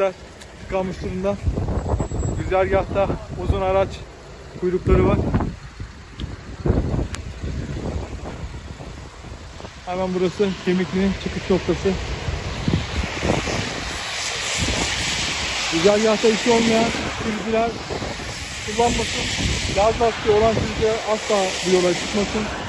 Araçlar tıkanmış durumda. Güzergahta uzun araç kuyrukları var. Hemen burası Kemikli'nin çıkış noktası. Güzergahta işi olmayan sürücüler kullanmasın. Gaz lastiği olan sürücüler asla bu yola çıkmasın.